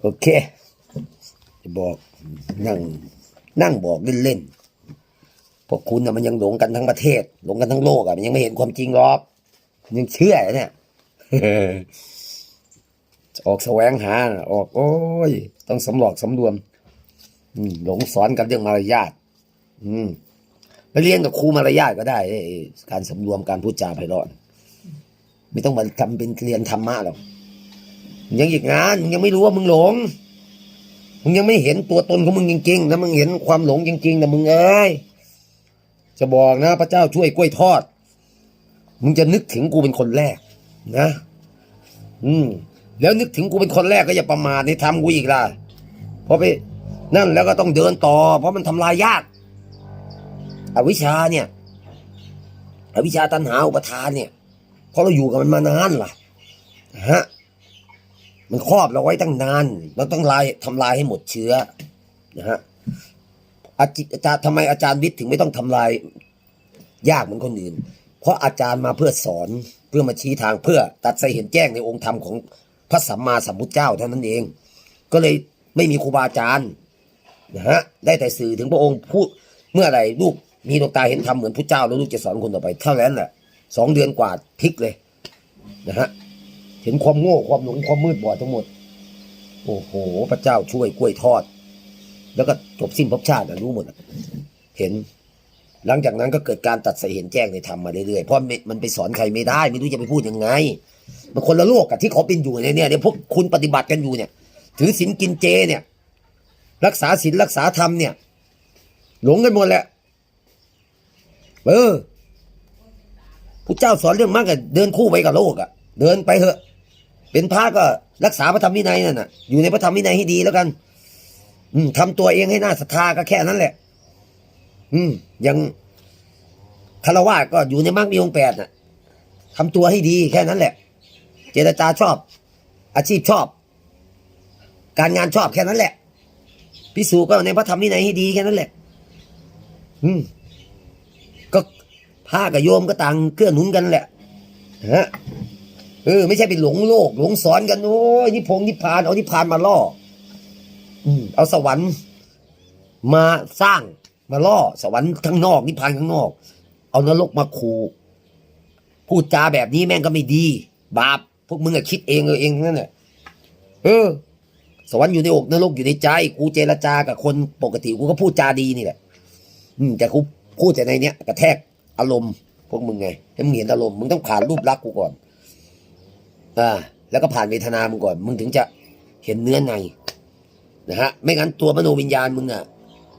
โอเค จะบอกนั่งนั่งบอกเล่นๆพวกคุณนะมันยังหลงกันทั้งประเทศ หลงกันทั้งโลกอะมันยังไม่เห็นความจริงหรอกยังเชื่อเนี่ยออกแสวงหา ออก โอ้ย ต้องสำหลอกสำรวมหลงสอนกันเรื่องมารยาทไปเรียนกับครูมารยาทก็ได้ การสำรวมการพูดจาไพเราะไม่ต้องมาทำเป็นเรียนธรรมะหรอก ยังอีกงานมึงยังไม่รู้ว่ามึงหลง มึงยังไม่เห็นตัวตนของมึงจริงๆนะมึงเห็นความหลงจริงๆนะมึงเอ้ยจะบอกนะ พระเจ้าช่วยกล้วยทอด มึงจะนึกถึงกูเป็นคนแรก นะ อืม แล้วนึกถึงกูเป็นคนแรกก็อย่าประมาทในทำกูอีกล่ะเพราะไปนั่นแล้วก็ต้องเดินต่อ เพราะมันทำลายยาก อวิชชาเนี่ย อวิชชาตันหาอุปทานเนี่ยเพราะเราอยู่กับมันมานานล่ะฮะ มันครอบเราไว้ตั้งนาน เราต้องลายทำลายให้หมดเชื้อนะฮะอาจิอาจารย์ทำไมอาจารย์วิทย์ถึงไม่ต้องทำลาย ยากเหมือนคนอื่น เพราะอาจารย์มาเพื่อสอนเพื่อมาชี้ทางเพื่อตัดใส่เห็นแจ้งในองค์ธรรมของพระสัมมาสัมพุทธเจ้าเท่านั้นเอง ก็เลยไม่มีครูบาอาจารย์นะฮะได้แต่สื่อถึงพระองค์พูดเมื่อไหร่ลูกมีดวงตาเห็นธรรมเหมือนพระเจ้าแล้วลูกจะสอนคนต่อไปเท่านั้นแหละสองเดือนกว่าพลิกเลยนะฮะ เห็นความโง่ความหลงความมืดบอดทั้งหมด โอ้โห พระเจ้าช่วยกล้วยทอด แล้วก็จบสิ้นภพชาติอะรู้หมดเห็น หลังจากนั้นก็เกิดการตัดใส่เห็นแจ้งในธรรมมาเรื่อยๆเพราะมันไปสอนใครไม่ได้ ไม่รู้จะไปพูดยังไงมันคนละโลกกับที่เขาเป็นอยู่เนี่ยเนี่ยพวกคุณปฏิบัติกันอยู่เนี่ย ถือศีลกินเจเนี่ย รักษาศีลรักษาธรรมเนี่ย หลงกันหมดแหละเออผู้เจ้าสอนเรื่องมากกับเดินคู่ไปกับโลกอะเดินไปเถอะ เป็นพระก็รักษาพระธรรมวินัยนั่นน่ะ อยู่ในพระธรรมวินัยให้ดีแล้วกัน อืมทำตัวเองให้น่าศรัทธาก็แค่นั้นแหละ อืมยังคารวะก็อยู่ในมรรคมีองแปดน่ะทำตัวให้ดีแค่นั้นแหละ เจรจาชอบ อาชีพชอบ การงานชอบแค่นั้นแหละพิสูจน์ก็ในพระธรรมวินัยให้ดีแค่นั้นแหละ อืม ก็พระกับโยมก็ต่างเกื้อหนุนกันแหละฮะ เออไม่ใช่ไปหลงโลก หลงสอนกันโอ้ยนิพงนิพพานเอานิพานมาล่ออืมเอาสวรรค์ มาสร้างมาล่อ สวรรค์ข้างนอกนิพพานข้างนอก เอานรกมาขู่พูดจาแบบนี้แม่งก็ไม่ดี บาปพวกมึงอะคิดเองเออเองนั่นแหละเออ สวรรค์อยู่ในอกนรกอยู่ในใจกูเจรจากับคนปกติกูก็พูดจาดีนี่แหละ อืมแต่กูพูดแต่ในเนี้ยกระแทกอารมณ์พวกมึงไงให้มึงเห็นอารมณ์มึงต้องผ่านรูปลักษณ์กูก่อน อ่าแล้วก็ผ่านเวทนามึงก่อน มึงถึงจะเห็นเนื้อในนะฮะ ไม่งั้นตัวมโนวิญญาณมึงอะ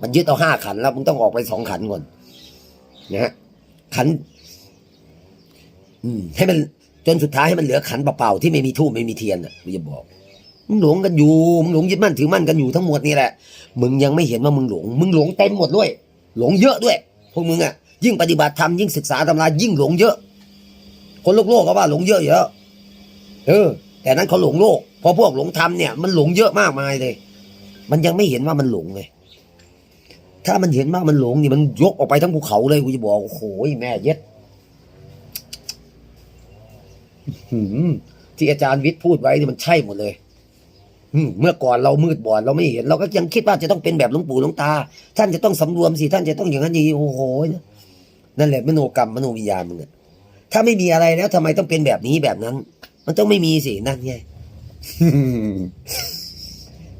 มันยึดเอาห้าขันแล้วมึงต้องออกไปสองขันก่อนนะฮะขัน อืม ให้มันจนสุดท้ายให้มันเหลือขันเปล่าๆที่ไม่มีทูบไม่มีเทียนอะกูจะบอกมึงหลงกันอยู่มึงหลงยึดมั่นถือมั่นกันอยู่ทั้งหมดนี่แหละ มึงยังไม่เห็นว่ามึงหลง มึงหลงเต็มหมดด้วย หลงเยอะด้วยพวกมึงอะยิ่งปฏิบัติธรรมยิ่งศึกษาตำรายิ่งหลงเยอะ คนโลกโลกก็ว่าหลงเยอะอยู่แล้ว เออ แต่นั้นเขาหลงโลกพอพวกหลงธรรมเนี่ยมันหลงเยอะมากมายเลย มันยังไม่เห็นว่ามันหลงเลยถ้ามันเห็นว่ามันหลงนี่มันยกออกไปทั้งภูเขาเลยกูจะบอกโอ้โหแม่เย็ดหืมที่อาจารย์วิทย์พูดไว้นี่มันใช่หมดเลยเมื่อก่อนเรามืดบอดเราไม่เห็น เราก็ยังคิดว่าจะต้องเป็นแบบหลวงปู่หลวงตา ท่านจะต้องสำรวมสิท่านจะต้องอย่างนั้นอย่างนี้โอ้โหนั่นแหละมโนกรรมมโนวิญญาณมึงอะถ้าไม่มีอะไรแล้วทำไมต้องเป็นแบบนี้แบบนั้น มันต้องไม่มีสินั่นไง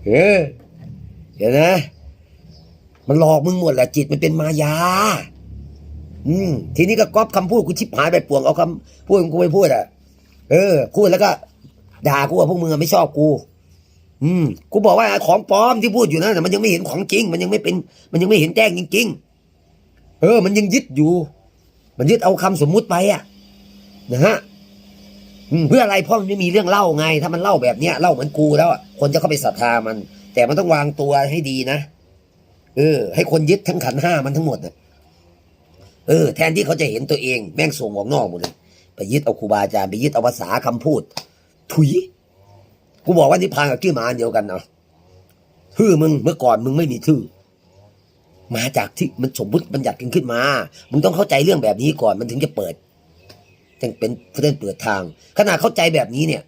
เออเดี๋ยวนะ มันหลอกมึงหมดแหละจิตมันเป็นมายา อืม ทีนี้ก็ก๊อปคำพูดกูชิบหายไปป่วงเอาคำพูดของกูไปพูดอะ เออพูดแล้วก็ ด่ากูว่าพวกมึงอะไม่ชอบกู อืมกูบอกว่าของปลอมที่พูดอยู่นั่นนะมันยังไม่เห็นของจริง มันยังไม่เป็น มันยังไม่เห็นแจ้งจริง ๆ เออ มันยังยึดอยู่ มันยึดเอาคำสมมุติไปอะ นะฮะ เพื่ออะไรเพราะมันไม่มีเรื่องเล่าไง ถ้ามันเล่าแบบเนี้ยเล่าเหมือนกูแล้วคนจะเข้าไปศรัทธามัน แต่มันต้องวางตัวให้ดีนะเออ ให้คนยึดทั้งขันห้ามันทั้งหมดน่ะเออ แทนที่เขาจะเห็นตัวเอง แม่งส่งออกนอกหมดเลยไปยึดเอาครูบาอาจารย์ไปยึดเอาภาษาคำพูด ถุยกูบอกว่านิพพานกับชื่อหมาเดียวกันเนาะชื่อมึงเมื่อก่อนมึงไม่มีชื่อมาจากที่มันสมมติบัญญัติกันขึ้นมา มึงต้องเข้าใจเรื่องแบบนี้ก่อนมันถึงจะเปิด จึงเป็นเพื่อนเปิดทาง ขนาดเข้าใจแบบนี้เนี่ย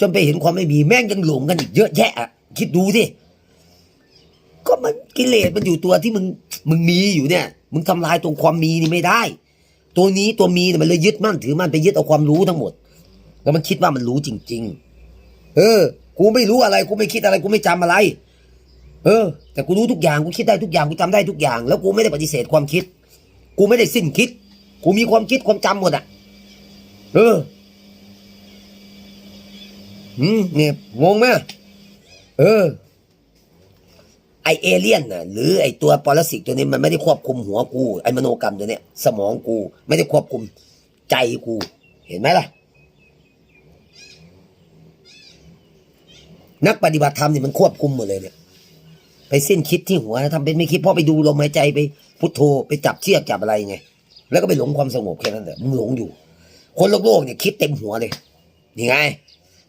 จนไปเห็นความไม่มีแม่งยังหลงกันอีกเยอะแยะอะคิดดูสิก็มันกิเลสมันอยู่ตัวที่มึงมึงมีอยู่เนี่ย มึงทำลายตรงความมีนี่ไม่ได้ ตัวนี้ตัวมีเนี่ยมันเลยยึดมั่นถือมั่นไปยึดเอาความรู้ทั้งหมด แล้วมันคิดว่ามันรู้จริง ๆ เออ กูไม่รู้อะไรกูไม่คิดอะไรกูไม่จำอะไร เออ แต่กูรู้ทุกอย่างกูคิดได้ทุกอย่างกูจำได้ทุกอย่าง แล้วกูไม่ได้ปฏิเสธความคิด กูไม่ได้สิ้นคิด กูมีความคิดความจำหมดอะ เอออืมเนี่ยงงไหมเออ ไอเอเลี่ยนน่ะ หรือไอตัวปรสิตตัวนี้มันไม่ได้ควบคุมหัวกูไอมโนกรรมตัวเนี้ยสมองกู ไม่ได้ควบคุมใจกู เห็นไหมล่ะ นักปฏิบัติธรรมเนี่ยมันควบคุมหมดเลยเนี่ยไปสิ้นคิดที่หัวทำเป็นไม่คิดเพราะไปดูลมหายใจไปพุทโธไปจับเชือกจับอะไรไงแล้วก็ไปหลงความสงบแค่นั้นแหละมึงหลงอยู่ คนโลกโลกเนี่ยคิดเต็มหัวเลยนี่ไง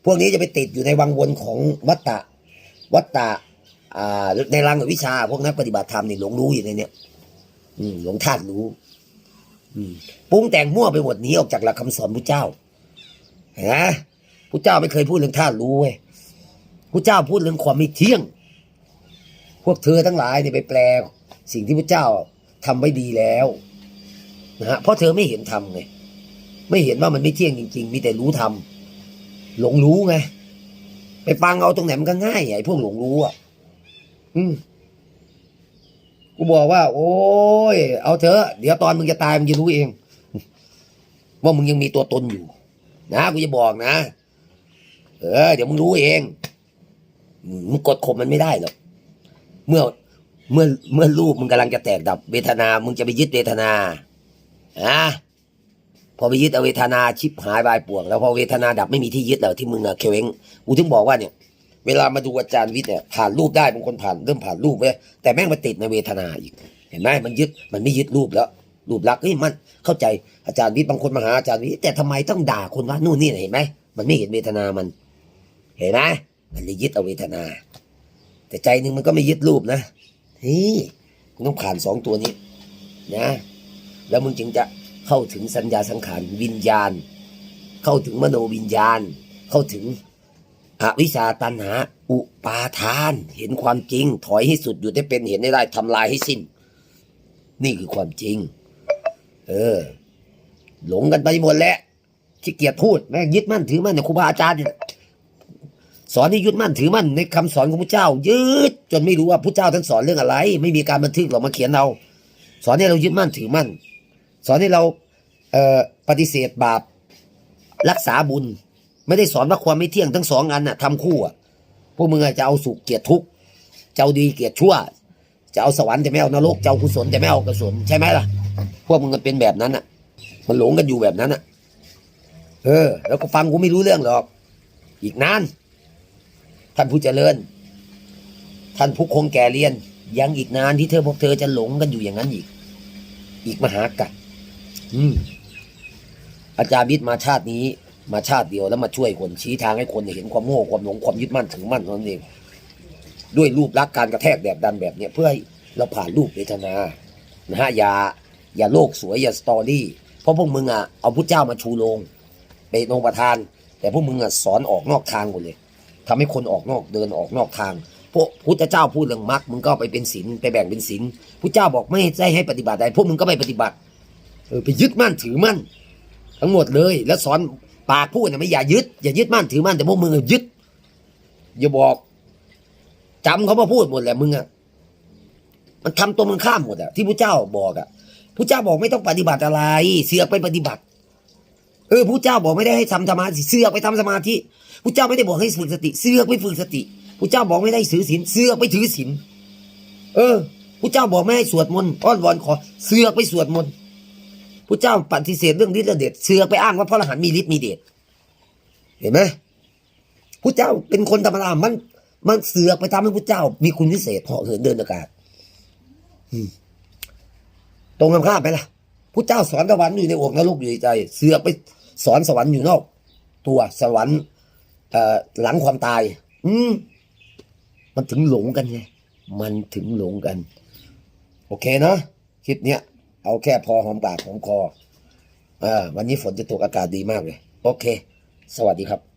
พวกนี้จะไปติดอยู่ในวังวนของวัตตะ วัตตะในรังกับวิชา พวกนักปฏิบัติธรรมนี่หลงรู้อยู่ในเนี้ยอืหลงธาตุรู้ อืปรุงแต่งมั่วไปหมดนี้ออกจากหลักคำสอนพระเจ้าเห็นไหมพระเจ้าไม่เคยพูดเรื่องธาตุรู้เว้ยพระเจ้าพูดเรื่องความไม่เที่ยง พวกเธอทั้งหลายเนี่ยไปแปล สิ่งที่พระเจ้าทำไว้ดีแล้วนะฮะเพราะเธอไม่เห็นทำไง ไม่เห็นว่ามันไม่เที่ยงจริง ๆ มีแต่รู้ทำหลงรู้ไงไปฟังเอาตรงไหนมันก็ง่ายไอ้พวกหลงรู้อะ อืมกูบอกว่า โอ้ย เอาเถอะเดี๋ยวตอนมึงจะตายมึงจะรู้เอง ว่ามึงยังมีตัวตนอยู่ นะกูจะบอกนะเออเดี๋ยวมึงรู้เองมมึงกดข่มมันไม่ได้หรอกเมื่อเมื่อเมื่อรูปมึงกำลังจะแตกดับเวทนา มึงจะไปยึดเวทนาอะ พอไปยึดเอาเวทนาชิบหายบายป่วง แล้วพอเวทนาดับไม่มีที่ยึดแล้วที่มึงอะเคว้งกูถึงบอกว่าเนี่ย เวลามาดูอาจารย์วิทย์เนี่ยผ่านรูปได้บางคนผ่านเริ่มผ่านรูปไปแต่แม่งมาติดในเวทนาอีก เห็นไหมมันยึดมันไม่ยึดรูปแล้ว รูปลักษณ์เฮ้ยมันเข้าใจอาจารย์วิทย์บางคนมาหาอาจารย์วิทย์แต่ทำไมต้องด่าคนว่านู่นนี่เห็นไหมมันไม่เห็นเวทนามัน เห็นไหมมันเลยยึดเอาเวทนา แต่ใจหนึ่งมันก็ไม่ยึดรูปนะเฮ้ยมึงต้องผ่านสองตัวนี้นะ แล้วมึงจึงจะ เข้าถึงสัญญาสังขารวิญญาณ เข้าถึงมโนวิญญาณ เข้าถึงอวิชาตันหา อุปาทาน เห็นความจริง ถอยให้สุดอยู่ได้เป็นเห็นได้ได้ทำลายให้สิ้น นี่คือความจริง เออ หลงกันไปหมดแล้วขี้เกียจพูดแม่งยึดมั่นถือมั่นในครูบาอาจารย์เนี่ยสอนให้ยึดมั่นถือมั่นในคำสอนของพระเจ้า ยึดจนไม่รู้ว่าพระเจ้าท่านสอนเรื่องอะไร ไม่มีการบันทึกหรอกมาเขียนเรา สอนให้เรายึดมั่นถือมั่น สอนให้เราเปฏิเสธบาปรักษาบุญ ไม่ได้สอนว่าความไม่เที่ยงทั้งสองอันน่ะทำคู่อะพวกมึงจะเอาสุขเกลียดทุกข์จะเอาดีเกลียดชั่ว จะเอาสวรรค์จะไม่เอานรกจะเอากุศลจะไม่เอากุศลใช่ไหมล่ะ พวกมึงมันเป็นแบบนั้นอะ มันหลงกันอยู่แบบนั้นอะ เออ แล้วก็ฟังกูไม่รู้เรื่องหรอก อีกนานท่านผู้เจริญ ท่านผู้คงแก่เรียน ยังอีกนานที่เธอพวกเธอจะหลงกันอยู่อย่างนั้นอีก อีกมหากัด อืมอาจารย์วิทย์มาชาตินี้ มาชาติเดียวแล้วมาช่วยคนชี้ทางให้คนเห็นความโง่ความหลงความยึดมั่นถึงมั่นนั่นเองด้วยรูปลักษณ์การกระแทกแบบดันแบบเนี้ยเพื่อให้เราผ่านรูปเวทนานะฮะอย่าอย่าโลกสวยอย่าสตอรี่ เพราะพวกมึงอะเอาพุทธเจ้ามาชูโรงเป็นองค์ประธาน แต่พวกมึงอะสอนออกนอกทางหมดเลยทำให้คนออกนอกเดินออกนอกทางพวกพุทธเจ้าพูดเรื่องมรรคมึงก็ไปเป็นศีลไปแบ่งเป็นศีลพุทธเจ้าบอกไม่ให้ให้ปฏิบัติใดพวกมึงก็ไม่ปฏิบัติ เออไปยึดมั่นถือมั่นทั้งหมดเลย แล้วสอนปากพูดนะไม่อย่ายึดอย่ายึดมั่นถือมั่นแต่พวกมึงอะยึด อย่าบอกจำเขามาพูดหมดแหละมึงอะมันทำตัวมึงข้ามหมดอะที่พระเจ้าบอกอะพระเจ้าบอกไม่ต้องปฏิบัติอะไร เสือกไปปฏิบัติ เออพระเจ้าบอกไม่ได้ให้ทำสมาธิเสือกไปทำสมาธิพระเจ้าไม่ได้บอกให้ฝึกสติ เสือกไปฝึกสติพระเจ้าบอกไม่ได้ถือศีลเสือกไปถือศีลเออพระเจ้าบอกไม่ให้สวดมนต์อ้อนวอนขอเสือกไปสวดมนต์ พระเจ้าปฏิเสธเรื่องฤทธิ์และเดชเสือไปอ้างว่าพระอรหันต์มีฤทธิ์มีเดชเห็นไหมพระเจ้าเป็นคนธรรมดามัน มันเสือกไปทำให้พระเจ้า มีคุณพิเศษเหาะเหินเดินอากาศตรงกันข้ามไปละพระเจ้าสอนสวรรค์อยู่ในอกนรกอยู่ในใจ เสือกไปสอนสวรรค์อยู่นอก ตัวสวรรค์เอ่อหลังความตาย อืมมันถึงหลงกันไงมันถึงหลงกัน โอเคเนาะคลิปเนี้ย เอาแค่พอหอมปากหอมคออ่าวันนี้ฝนจะตกอากาศดีมากเลย โอเค สวัสดีครับ